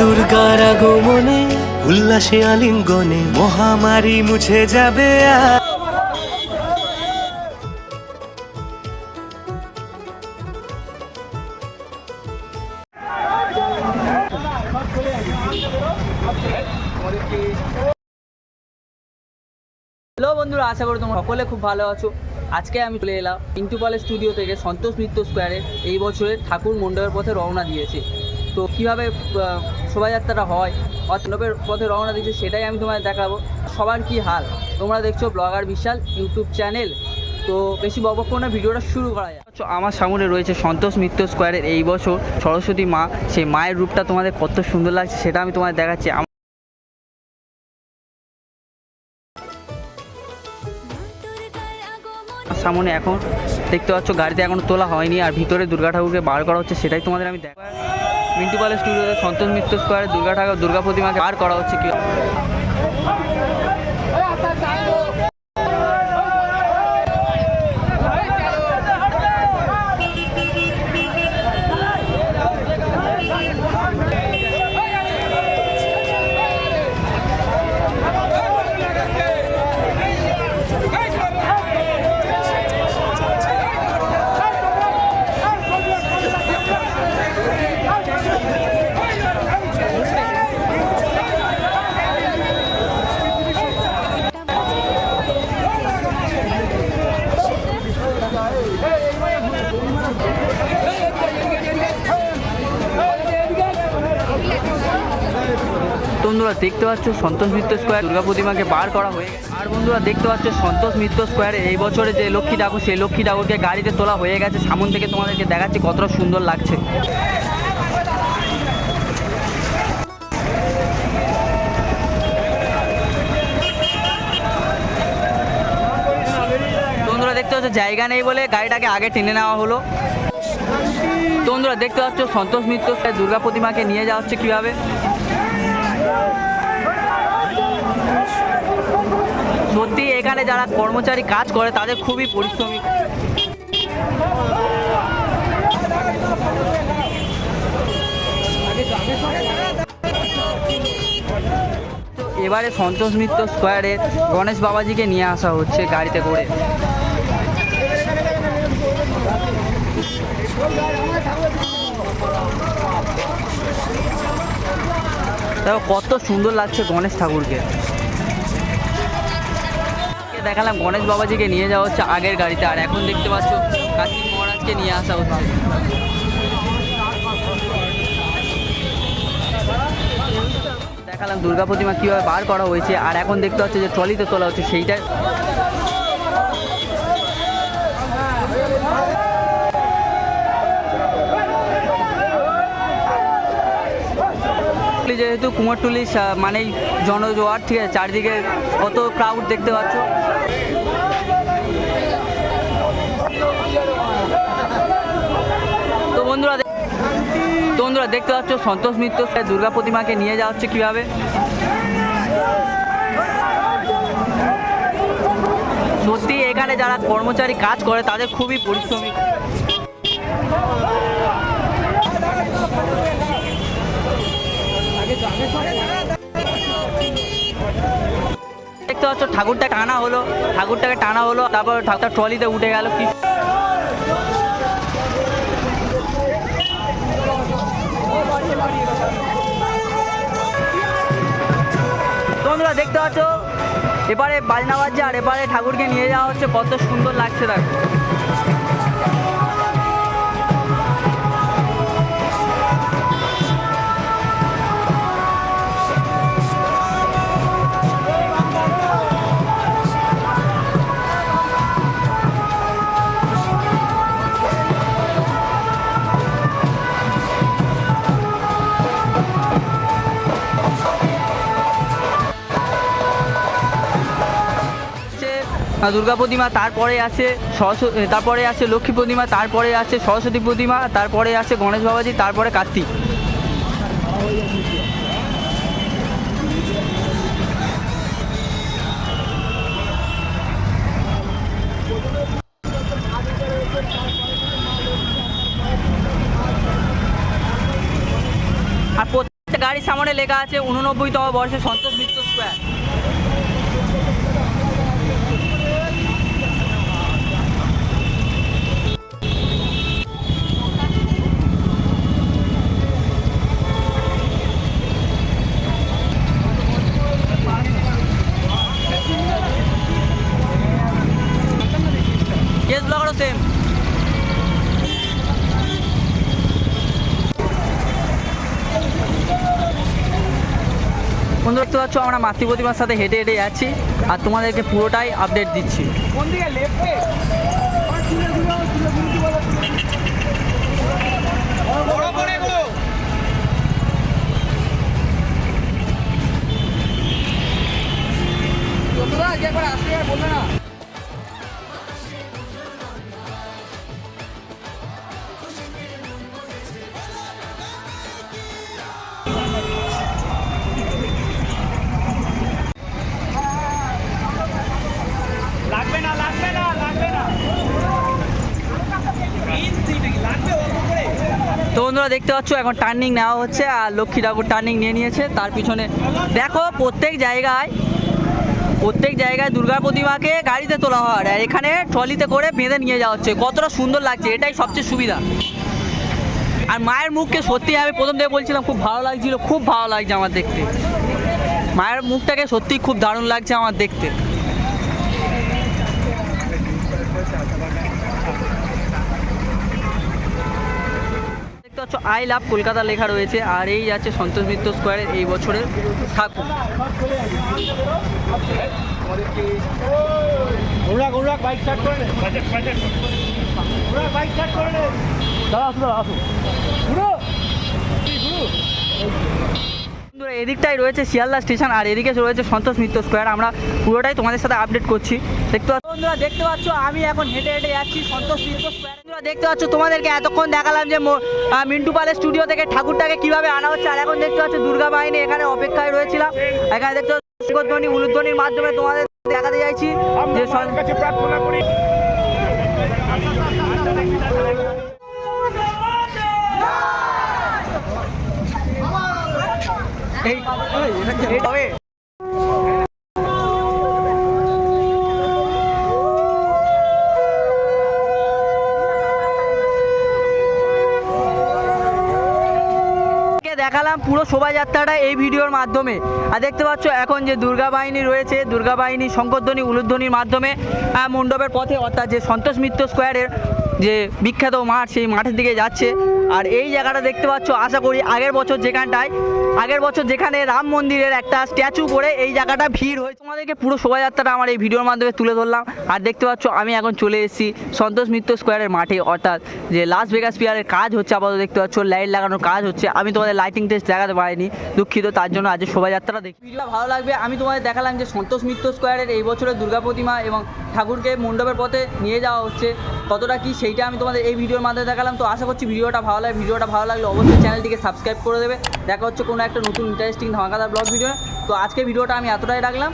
দুর্গার আগমনে উল্লাসে আলিঙ্গনে মহামারী মুছে যাবে আজ। হ্যালো বন্ধুরা, আশা করি তোমরা সকলে খুব ভালো আছো। আজকে আমি চলে এলাম ইন্টু পালের স্টুডিও থেকে সন্তোষ মিত্র স্কোয়ারে। এই বছরের ঠাকুর মণ্ডপের পথে রওনা দিয়েছে। তো কীভাবে শোভাযাত্রাটা হয় মণ্ডপের পথে রওনা দিয়েছে, সেটাই আমি তোমায় দেখাবো। সবার কি হাল? তোমরা দেখছ ব্লগার বিশাল ইউটিউব চ্যানেল। তো বেশি বকবক না, ভিডিওটা শুরু করা যায় তো আমার সামনে রয়েছে সন্তোষ মিত্র স্কোয়ারের এই বছর সরস্বতী মা। সেই মায়ের রূপটা তোমাদের কত সুন্দর লাগছে, সেটা আমি তোমায় দেখাচ্ছি। সামনে এখন দেখতে পাচ্ছ, গাড়িতে এখনও তোলা হয়নি, আর ভিতরে দুর্গা ঠাকুরকে বার করা হচ্ছে, সেটাই তোমাদের আমি দেখ মিন্টু পালের স্টুডিওতে সন্তোষ মিত্র স্কোয়ারে দুর্গা ঠাকুর দুর্গা প্রতিমাকে আর করা হচ্ছে কি? বন্ধুরা দেখতে পাচ্ছ সন্তোষ মিত্র স্কোয়ার। দুর্গা প্রতিমাকে বার করা হয়ে আর বন্ধুরা দেখতে পাচ্ছ সন্তোষ মিত্র স্কোয়ারে এই বছরে যে লক্ষ্মী ঠাকুর, সেই লক্ষ্মী ঠাকুরকে গাড়িতে তোলা হয়ে গেছে। সামন থেকে তোমাদেরকে দেখাচ্ছি কতটা সুন্দর লাগছে। দেখতে জায়গা নেই বলে গাড়িটাকে আগে টেনে নেওয়া হলো। তো বন্ধুরা দেখতে পাচ্ছ সন্তোষ মিত্র দুর্গা প্রতিমাকে নিয়ে যাওয়া হচ্ছে কীভাবে? সত্যি, এখানে যারা কর্মচারী কাজ করে, তাদের খুবই পরিশ্রমিক এবারে সন্তোষ মিত্র স্কোয়ারে গণেশ বাবাজিকে নিয়ে আসা হচ্ছে গাড়িতে করে। দেখো কত সুন্দর লাগছে গণেশ ঠাকুরকে। দেখালাম গণেশ বাবাজিকে নিয়ে যাওয়া হচ্ছে আগের গাড়িতে। আর এখন দেখতে পাচ্ছ কার্তিক মহারাজকে নিয়ে আসা হচ্ছে। দেখালাম দুর্গা প্রতিমা কীভাবে বার করা হয়েছে। আর এখন দেখতে পাচ্ছ যে ট্রলিতে তোলা হচ্ছে সেইটা যেহেতু কুমারটুলি মানেই জনজোয়ার, ঠিক আছে, চারদিকে কত ক্রাউড দেখতে পাচ্ছ। তো বন্ধুরা তো বন্ধুরা দেখতে পাচ্ছ, সন্তোষ মিত্র দুর্গা প্রতিমাকে নিয়ে যাওয়া হচ্ছে কীভাবে। সত্যি, এখানে যারা কর্মচারী কাজ করে, তাদের খুবই পরিশ্রমিক পাচ্ছ ঠাকুরটা টানা হলো, ঠাকুরটাকে টানা হলো, তারপর ঠাকুরটা ট্রলিতে উঠে গেল, কি তোমরা দেখতে পাচ্ছ, এবারে বাজনা বাজছে আর এবারে ঠাকুরকে নিয়ে যাওয়া হচ্ছে, কত সুন্দর লাগছে দেখো। দুর্গা প্রতিমা, তারপরে আছে সরস্বতী তারপরে আছে লক্ষ্মী প্রতিমা, তারপরে আছে সরস্বতী প্রতিমা, তারপরে আছে গণেশ বাবাজি, তারপরে কার্তিক। আর প্রত্যেকটা গাড়ির সামনে লেখা আছে উননব্বইতম বর্ষে সন্তোষ মিত্র স্কোয়ার। কেস ব্লগারও সেম বন্ধু দেখতে পাচ্ছ আমরা মাতৃ প্রতিমার সাথে হেঁটে হেঁটে যাচ্ছি আর তোমাদেরকে পুরোটাই আপডেট দিচ্ছি। লাগবে তো বন্ধুরা দেখতে পাচ্ছ, এখন টার্নিং নেওয়া হচ্ছে আর লক্ষ্মী ঠাকুর টার্নিং নিয়ে নিয়েছে। তার পিছনে দেখো, প্রত্যেক জায়গায় প্রত্যেক জায়গায় দুর্গা প্রতিমাকে গাড়িতে তোলা হয় আর এখানে ট্রলিতে করে বেঁধে নিয়ে যাওয়া হচ্ছে। কতটা সুন্দর লাগছে, এটাই সবচেয়ে সুবিধা। আর মায়ের মুখকে সত্যি আমি প্রথম থেকে বলছিলাম, খুব ভালো লাগছিল, খুব ভালো লাগছে আমার দেখতে। মায়ের মুখটাকে সত্যি খুব দারুণ লাগছে আমার দেখতে। পাচ্ছ, আই লাভ কলকাতা লেখা রয়েছে, আর এই যাচ্ছে সন্তোষ মিত্র স্কোয়ারের এই বছরের ঠাকুর। দাঁড়া আসুন দাঁড়া আসুন বন্ধুরা, এদিকটাই রয়েছে শিয়ালদা স্টেশন আর এদিকে রয়েছে সন্তোষ মিত্র স্কোয়ার। আমরা পুরোটাই তোমাদের সাথে আপডেট করছি। দেখতে পাচ্ছ বন্ধুরা দেখতে পাচ্ছ আমি এখন হেঁটে হেঁটে যাচ্ছি সন্তোষ মিত্র স্কোয়ার। বন্ধুরা দেখতে পাচ্ছ তোমাদেরকে এতক্ষণ দেখালাম যে মিন্টু পালের স্টুডিও থেকে ঠাকুরটাকে কীভাবে আনা হচ্ছে। আর এখন দেখতে পাচ্ছ দুর্গা বাহিনী এখানে অপেক্ষায় রয়েছিলাম। এখানে দেখতে পাচ্ছ ধ্বনি উলুধ্বনির মাধ্যমে তোমাদের দেখাতে চাইছি যে প্রার্থনা করি এই এই তবে কে দেখালাম পুরো শোভাযাত্রাটা এই ভিডিওর মাধ্যমে। আর দেখতে পাচ্ছ এখন যে দুর্গা বাহিনী রয়েছে দুর্গা বাহিনী শঙ্করধ্বনি, উলুধ্বনির মাধ্যমে মণ্ডপের পথে, অর্থাৎ যে সন্তোষ মিত্র স্কোয়ারের যে বিখ্যাত মাঠ, সেই মাঠের দিকে যাচ্ছে। আর এই জায়গাটা দেখতে পাচ্ছ, আশা করি আগের বছর যেখানটায়, আগের বছর যেখানে রাম মন্দিরের একটা স্ট্যাচু করে এই জায়গাটা ভিড় হয়েছে। তোমাদেরকে পুরো শোভাযাত্রাটা আমার এই ভিডিওর মাধ্যমে তুলে ধরলাম। আর দেখতে পাচ্ছ, আমি এখন চলে এসেছি সন্তোষ মিত্র স্কোয়ারের মাঠে, অর্থাৎ যে লাস ভেগাস পিয়ারের কাজ হচ্ছে আপাতত দেখতে পাচ্ছ, লাইট লাগানোর কাজ হচ্ছে। আমি তোমাদের লাইটিং টেস্ট দেখাতে পারিনি, দুঃখিত, তার জন্য আজ শোভাযাত্রা দেখি ভিডিওটা ভালো লাগবে, আমি তোমাদের দেখালাম যে সন্তোষ মিত্র স্কোয়ারের এই বছরের দুর্গা প্রতিমা এবং ঠাকুরকে মণ্ডপের পথে নিয়ে যাওয়া হচ্ছে, কতটা কি সেইটা আমি তোমাদের এই ভিডিওর মাধ্যমে দেখালাম। তো আশা করছি ভিডিওটা ভালো লাগে, ভিডিওটা ভালো লাগলে অবশ্যই চ্যানেলটিকে সাবস্ক্রাইব করে দেবে। দেখা হচ্ছে কোনো একটা নতুন ইন্টারেস্টিং ধামাকাদার ব্লগ ভিডিও তো আজকে ভিডিওটা আমি এতটাই রাখলাম।